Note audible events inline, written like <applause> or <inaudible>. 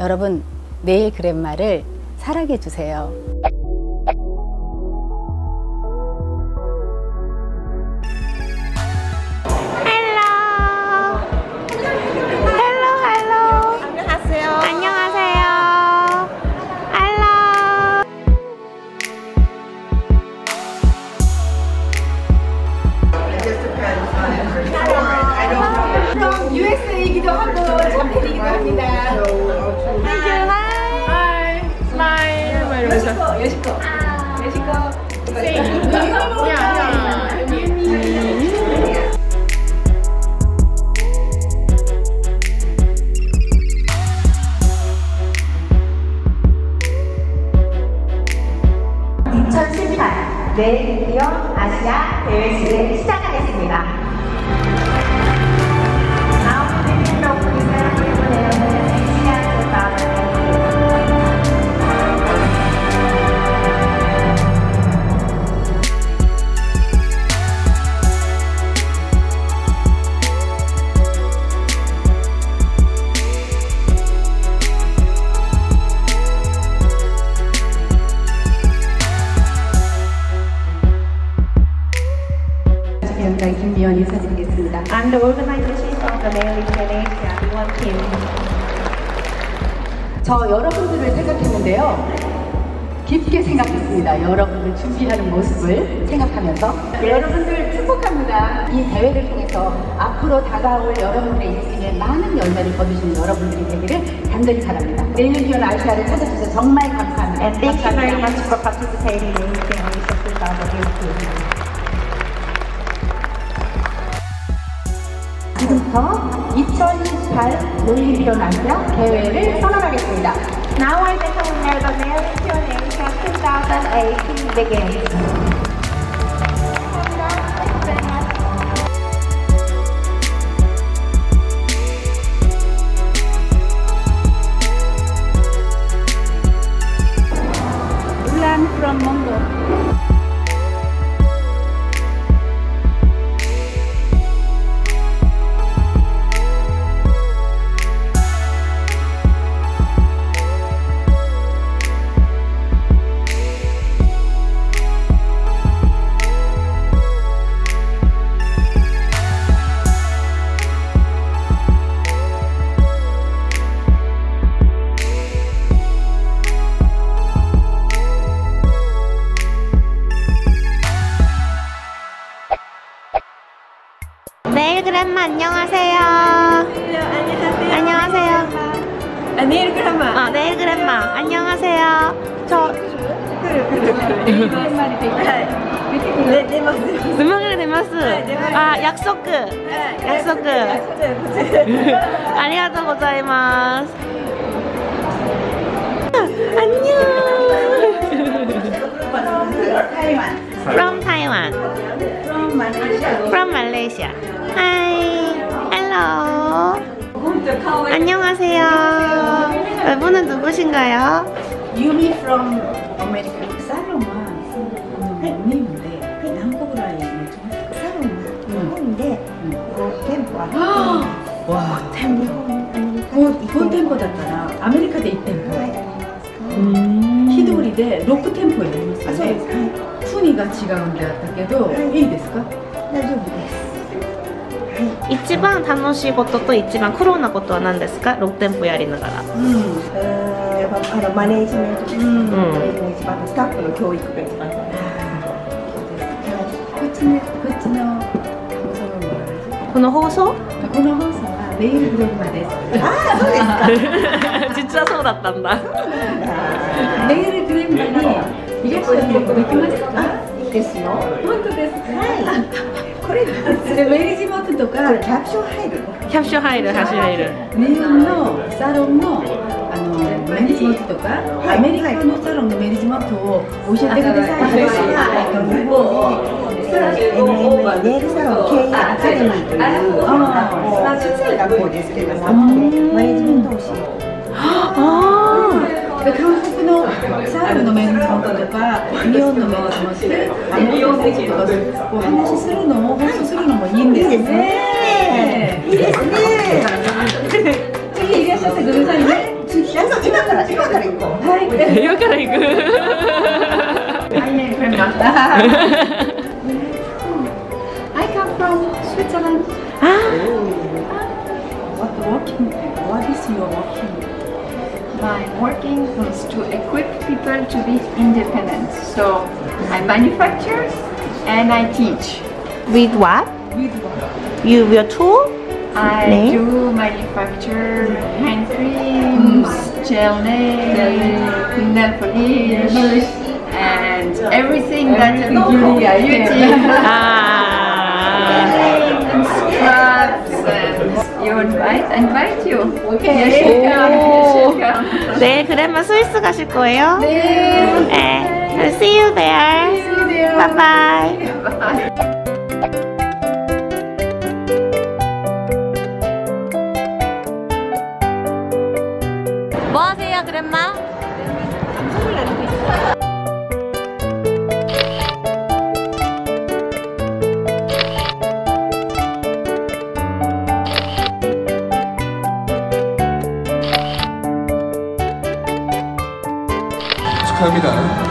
여러분 내일 그랜마를 사랑해 주세요. 여시코. 여시코. 야야 내일 드디어 아시아 대회식을 시작하겠습니다. 김미연 인사드리겠습니다. I'm the organization of the Male Indonesia, Iwan Kim. 저 여러분들을 생각했는데요. 깊게 생각했습니다. 여러분들 준비하는 모습을 생각하면서 여러분들 축복합니다. 이 대회를 통해서 앞으로 다가올 여러분들의 인생에 많은 열매를 거두시는 여러분들이 되기를 간절히 바랍니다. 내일 기원 아시아를 찾아주셔서 정말 감사합니다. And thank you very much for participating in the Asia 2018. 지금부터 2018 놀림비론 아시아 대회를 선언하겠습니다. Now I declare the Indonesia 2018 begins. Ulan 그랜마 안녕하세요. 안녕하세요. 아, 내일 그라마. 아 내일 그랜마 안녕하세요. 저 네, 네, 맞습니다. 음악을 내마스. 아 약속 그 약속 그 아리가또 고자이마스. 안녕. From Taiwan. From Malaysia. Hi Hello 안녕하세요 여러분은 누구신가요? 유미 from America. 살롱은 닉네임인데 한국으로 알려주면 사롱인데 이거 템포 와 템포. 어, 이건 템포だったらアメリカで1店舗日通りで6店舗やりますよねあそうですはい国が違うんであったけどいいですか大丈夫です 一番楽しいことと一番苦労なことは何ですか ?6 店舗やりながら。えーあのマネージメントですね、んそれが一番スタッフの教育が一番こっちねこっちのそのもこの放送？この放送はネイルブレンマです実はそうだ。ったんだ。ルブレンマにいらっしゃることできますか？いいですよ。本当ですか？これそれウェルジモクとかキャプション入るキャプション入る、走れる。日本のサロンのあのメリジモットとか、アメリカのサロンのメリジモットを教えてください。日本で NMA ネイルサロン経営アカデミーとい。う学校ですけどもジメントを教えるで韓国のシャールの面相とか、ミオンの面相して、あの面相とか、お話しするのも、放送するのもいいんですね。いいですね。次いらっしゃってくださいね。次、今から、今から行こう。はい、今から行く。<laughs> はいね、ました。I come from Switzerland. Ah. What walking? What is your walking? My working is to equip people to be independent. So I manufacture and I teach. with what? With what? You your tool? I 네. do manufacture hand creams, mm. gel nail, nail polish, and everything that is beauty, beauty. Ah. <laughs> 아. scrubs and you invite, invite you. Okay. Yes, you come. Yes, you come. 네, 그러면 스위스 가실 거예요? 네. 네. See you there. See you there. Bye bye. 뭐 하세요, 그랜마? 축하합니다.